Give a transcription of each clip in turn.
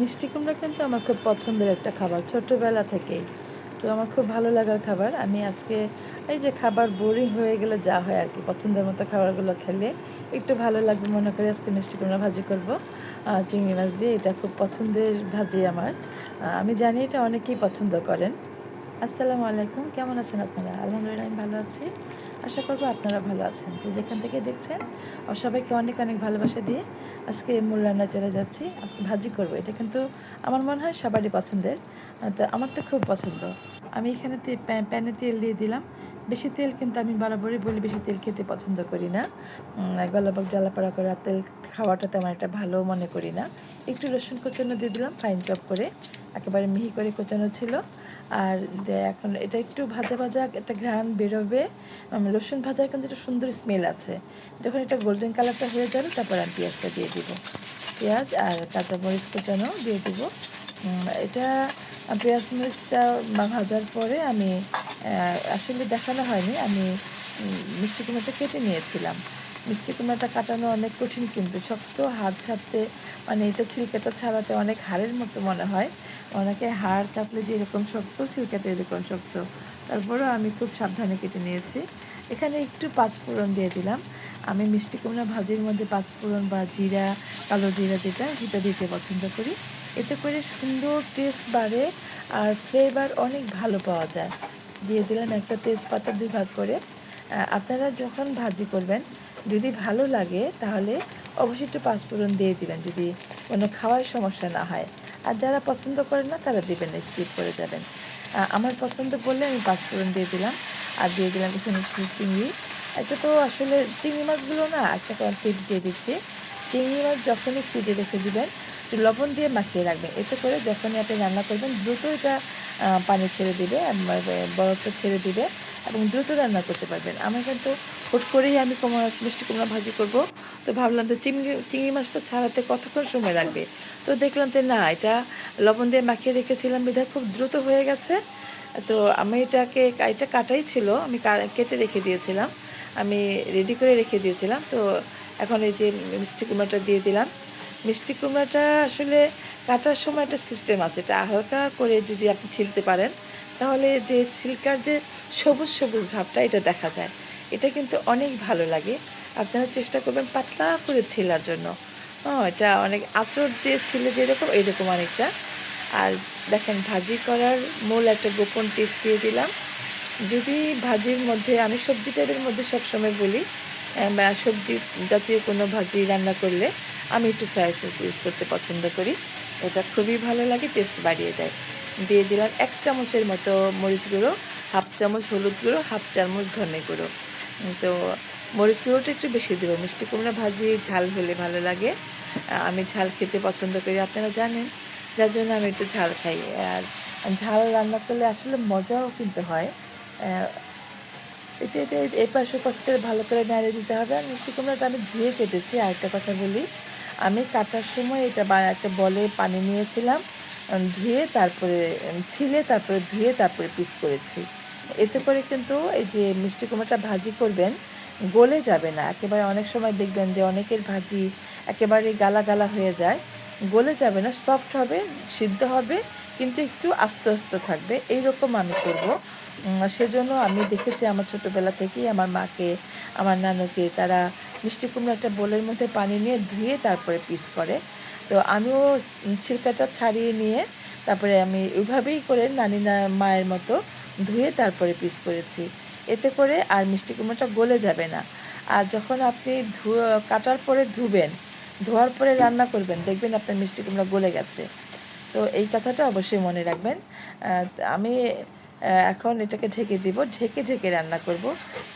মিষ্টি কুমড়া কিন্তু আমার খুব পছন্দের একটা খাবার, ছোটোবেলা থেকেই। তো আমার খুব ভালো লাগার খাবার। আমি আজকে এই যে খাবার বোরিং হয়ে গেলে যা হয় আর কি, পছন্দের মতো খাবারগুলো খেলে একটু ভালো লাগবে মনে করে আজকে মিষ্টি কুমড়া ভাজি করব। চিংড়ি মাছ দিয়ে, এটা খুব পছন্দের ভাজি আমার। আমি জানি এটা অনেকেই পছন্দ করেন। আসসালামু আলাইকুম, কেমন আছেন আপনারা? আলহামদুলিল্লাহ, আমি ভালো আছি। আশা করব আপনারা ভালো আছেন। যে যেখান থেকে দেখছেন আর সবাইকে অনেক অনেক ভালোবাসা দিয়ে আজকে মূল রান্না চলে যাচ্ছি। আজকে ভাজি করব। এটা কিন্তু আমার মনে হয় সবারই পছন্দের। তো আমার তো খুব পছন্দ। আমি এখানে প্যানে তেল দিয়ে দিলাম। বেশি তেল কিন্তু আমি বরাবরই বলি বেশি তেল খেতে পছন্দ করি না। গলাবাগ জ্বালাপাড়া করে তেল খাওয়াটা তেমন একটা ভালো মনে করি না। একটু রসুন কোচানো দিয়ে দিলাম ফাইন চপ করে। একেবারে মিহি করে কোচানো ছিল। আর এখন এটা একটু ভাজা ভাজা একটা ঘ্রাণ বেরোবে। রসুন ভাজার কিন্তু একটা সুন্দর স্মেল আছে। যখন এটা গোল্ডেন কালারটা হয়ে যাবে, তারপর আমি পেঁয়াজটা দিয়ে দিব। পেঁয়াজ আর কাঁচা মরিচ কোচানো দিয়ে দিব। এটা পেঁয়াজ মরিচটা ভাজার পরে আমি আসলে দেখানো হয়নি। আমি মিষ্টি কুমড়োটা কেটে নিয়েছিলাম। মিষ্টি কুমড়োটা কাটানো অনেক কঠিন কিন্তু শক্ত, হাত ছাড়তে মানে এটা ছিলকাটা ছাড়াতে অনেক হাড়ের মতো মনে হয়। অনেকে হাড় যে এরকম শক্ত ছিলকাটা এরকম শক্ত। তারপরেও আমি খুব সাবধানে কেটে নিয়েছি। এখানে একটু পাঁচফোড়ন দিয়ে দিলাম। আমি মিষ্টি কুমড়া ভাজির মধ্যে পাঁচফোড়ন বা জিরা, কালো জিরা যেটা, সেটা দিতে পছন্দ করি। এতে করে সুন্দর টেস্ট বাড়ে আর ফ্লেভার অনেক ভালো পাওয়া যায়। দিয়ে দিলাম একটা তেজপাতা দুই ভাগ করে। আপনারা যখন ভাজি করবেন, যদি ভালো লাগে, তাহলে অবশ্যই একটু পাঁচফোড়ন দিয়ে দিবেন। যদি কোনো খাওয়ার সমস্যা না হয়। আর যারা পছন্দ করেন না, তারা দিবেন না স্কিপ করে যাবেন। আমার পছন্দ করলে আমি পাঁচফোড়ন দিয়ে দিলাম, আর দিয়ে দিলাম কিছু চিংড়ি। এটা তো আসলে চিংড়ি মাছগুলো না, একটা ফিট দিয়ে দিচ্ছি। চিংড়ি মাছ যখনই ফ্রিজে রেখে দিবেন, একটু লবণ দিয়ে মাখিয়ে রাখবেন। এতে করে যখনই আপনি রান্না করবেন দ্রুত এটা পানি ছেড়ে দিবে বরফটা ছেড়ে দিবে। এবং দ্রুত রান্না করতে পারবেন। আমার কিন্তু হুট করেই আমি কুমড়া মিষ্টি কুমড়া ভাজি করব। তো ভাবলাম তো চিংড়ি চিংড়ি মাছটা ছাড়াতে কতক্ষণ সময় লাগবে? তো দেখলাম যে না, এটা লবণ দিয়ে মাখিয়ে রেখেছিলাম, বিধায় খুব দ্রুত হয়ে গেছে। তো আমি এটাকে, এটা কাটাই ছিল, আমি কেটে রেখে দিয়েছিলাম। আমি রেডি করে রেখে দিয়েছিলাম। তো এখন এই যে মিষ্টি কুমড়াটা দিয়ে দিলাম। মিষ্টি কুমড়াটা আসলে কাটার সময় একটা সিস্টেম আছে। এটা হালকা করে যদি আপনি ছিলতে পারেন তাহলে যে ছিলকার যে সবুজ সবুজ ভাবটা, এটা দেখা যায়। এটা কিন্তু অনেক ভালো লাগে। আপনারা চেষ্টা করবেন পাতলা করে ছিলার জন্য। হ্যাঁ এটা অনেক আঁচড় দিয়ে ছিলে যেরকম এইরকম অনেকটা। আর দেখেন, ভাজি করার মূল একটা গোপন টিপস দিয়ে দিলাম। যদি ভাজির মধ্যে, আমি সবজি টাইপের মধ্যে সবসময় বলি সবজি জাতীয় কোনো ভাজি রান্না করলে আমি একটু সয়া সস ইউজ করতে পছন্দ করি। এটা খুবই ভালো লাগে টেস্ট বাড়িয়ে দেয়। দিয়ে দিলাম এক চামচের মতো মরিচ গুঁড়ো, হাফ চামচ হলুদ গুঁড়ো, হাফ চামচ ধনে গুঁড়ো। তো মরিচ গুঁড়োটা একটু বেশি দেবো, মিষ্টি কুমড়া ভাজি, ঝাল হলে ভালো লাগে। আমি ঝাল খেতে পছন্দ করি, আপনারা জানেন। যার জন্য আমি একটু ঝাল খাই। আর ঝাল রান্না করলে আসলে মজাও কিন্তু হয়। এটা এটা এই পাশে করে ভালো করে নাড়িয়ে দিতে হবে। আর মিষ্টি কুমড়াটা আমি ধুয়ে কেটেছি আর একটা কথা বলি। আমি কাটার সময় এটা একটা বলে পানি নিয়েছিলাম। ধুয়ে তারপরে ছিলে, তারপরে ধুয়ে তারপরে পিস করেছি। এতে করে কিন্তু এই যে মিষ্টি কুমড়াটা ভাজি করবেন, গলে যাবে না। একেবারে অনেক সময় দেখবেন যে অনেকের ভাজি একেবারে গালা গালা হয়ে যায়। গলে যাবে না সফট হবে, সিদ্ধ হবে, কিন্তু একটু আস্তে আস্তে থাকবে। এইরকম আমি করব। সেজন্য আমি দেখেছি আমার ছোটোবেলা থেকেই আমার মাকে, আমার নানুকে, তারা মিষ্টি কুমড়ো একটা বোলের মধ্যে পানি নিয়ে ধুয়ে তারপরে পিস করে। তো আমিও ছিলকাটা ছাড়িয়ে নিয়ে তারপরে আমি ওইভাবেই করে নানি মায়ের মতো ধুয়ে তারপরে পিস করেছি। এতে করে আর মিষ্টি কুমড়োটা গলে যাবে না। আর যখন আপনি কাটার পরে ধুবেন, ধোয়ার পরে রান্না করবেন, দেখবেন আপনার মিষ্টি কুমড়া গলে গেছে। তো এই কথাটা অবশ্যই মনে রাখবেন। আমি এখন এটাকে ঢেকে দিব। ঢেকে ঢেকে রান্না করব।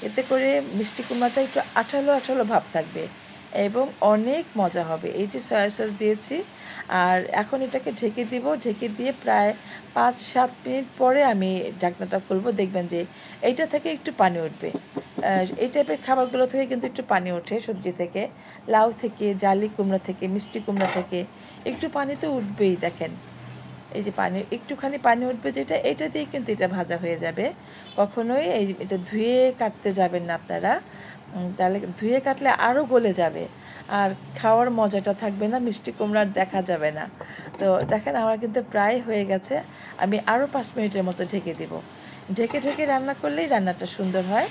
এতে করে মিষ্টি কুমড়াটা একটু আঠালো আঠালো ভাব থাকবে। এবং অনেক মজা হবে। এই যে সয়া সস দিয়েছি, আর এখন এটাকে ঢেকে দিব। ঢেকে দিয়ে প্রায় পাঁচ সাত মিনিট পরে আমি ঢাকনাটা খুলবো। দেখবেন যে এইটা থেকে একটু পানি উঠবে। এই টাইপের খাবারগুলো থেকে কিন্তু একটু পানি ওঠে সবজি থেকে। লাউ থেকে, জালি কুমড়া থেকে, মিষ্টি কুমড়া থেকে একটু পানি তো উঠবেই, দেখেন। এই যে পানি, একটুখানি পানি উঠবে যেটা, এটা দিয়ে কিন্তু এটা ভাজা হয়ে যাবে। কখনোই এই এটা ধুয়ে কাটতে যাবেন না আপনারা। তাহলে ধুয়ে কাটলে আরও গলে যাবে। আর খাওয়ার মজাটা থাকবে না, মিষ্টি কুমড়ার দেখা যাবে না। তো দেখেন, আমার কিন্তু প্রায় হয়ে গেছে। আমি আরও পাঁচ মিনিটের মতো ঢেকে দিব। ঢেকে ঢেকে রান্না করলেই রান্নাটা সুন্দর হয়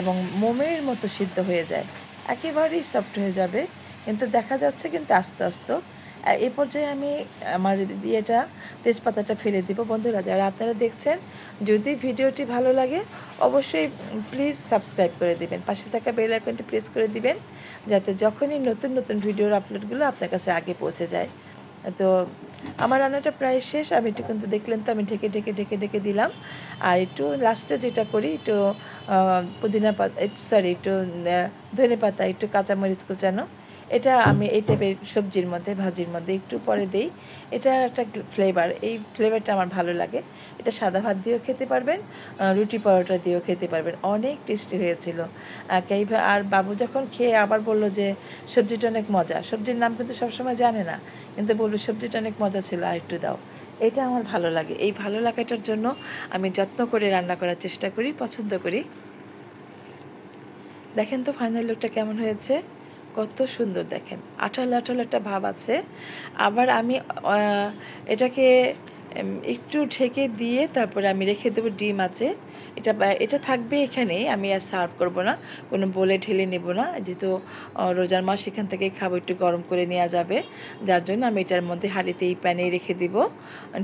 এবং মোমের মতো সিদ্ধ হয়ে যায়। একেবারেই সফট হয়ে যাবে, কিন্তু দেখা যাচ্ছে কিন্তু আস্তে আস্তে এই পর্যায়ে আমি আমার ইয়েটা, তেজপাতাটা ফেলে দিব। বন্ধুরা, যারা আপনারা দেখছেন, যদি ভিডিওটি ভালো লাগে, অবশ্যই প্লিজ সাবস্ক্রাইব করে দিবেন। পাশে থাকা বেল আইকনটি প্রেস করে দিবেন, যাতে যখনই নতুন নতুন ভিডিওর আপলোডগুলো আপনার কাছে আগে পৌঁছে যায়। তো আমার রান্নাটা প্রায় শেষ, আমি একটু কিন্তু দেখলেন তো, আমি ঢেকে ঢেকে ঢেকে ঢেকে দিলাম। আর একটু লাস্টে যেটা করি, একটু পুদিনা পাতা সরি একটু ধনে পাতা একটু কাঁচামরিচ কুচানো এটা আমি এই টাইপের সবজির মধ্যে, ভাজির মধ্যে একটু পরে দিই। এটা একটা ফ্লেভার এই ফ্লেভারটা আমার ভালো লাগে। এটা সাদা ভাত দিয়েও খেতে পারবেন রুটি পরোটা দিয়েও খেতে পারবেন। অনেক টেস্টি হয়েছিল। আর বাবু যখন খেয়ে আবার বলল যে, সবজিটা অনেক মজা। সবজির নাম কিন্তু সবসময় জানে না, কিন্তু বলল সবজিটা অনেক মজা ছিল, আর একটু দাও। এটা আমার ভালো লাগে। এই ভালো লাগাটার জন্য আমি যত্ন করে রান্না করার চেষ্টা করি, পছন্দ করি। দেখেন তো ফাইনাল লুকটা কেমন হয়েছে? কত সুন্দর দেখেন। আঠালো আঠালো একটা ভাব আছে। আবার আমি এটাকে একটু ঢেকে দিয়ে তারপরে আমি রেখে দেবো ডিম আছে। এটা এটা থাকবে এখানেই আমি আর সার্ভ করব না। কোনো বলে ঢেলে নেব না। যেহেতু রোজার মাস, এখান থেকে খাব, একটু গরম করে নেওয়া যাবে। যার জন্য আমি এটার মধ্যে হাঁড়িতে এই প্যানে রেখে দিব।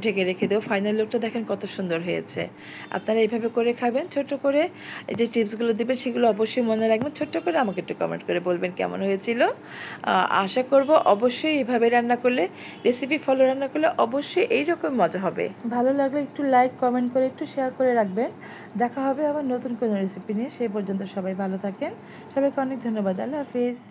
ঢেকে রেখে দেবো। ফাইনাল লুকটা দেখেন কত সুন্দর হয়েছে। আপনারা এইভাবে করে খাবেন, ছোট করে। যে টিপসগুলো দেবেন, সেগুলো অবশ্যই মনে রাখবেন। ছোট্ট করে আমাকে একটু কমেন্ট করে বলবেন কেমন হয়েছিল। আশা করব অবশ্যই এইভাবে রান্না করলে রেসিপি ফলো রান্না করলে অবশ্যই এইরকম মজা হবে। ভালো লাগলে একটু লাইক কমেন্ট করে একটু শেয়ার করে রাখবেন। দেখা হবে আবার নতুন কোনো রেসিপি নিয়ে। সেই পর্যন্ত সবাই ভালো থাকেন। সবাইকে অনেক ধন্যবাদ। আল্লাহ হাফিজ।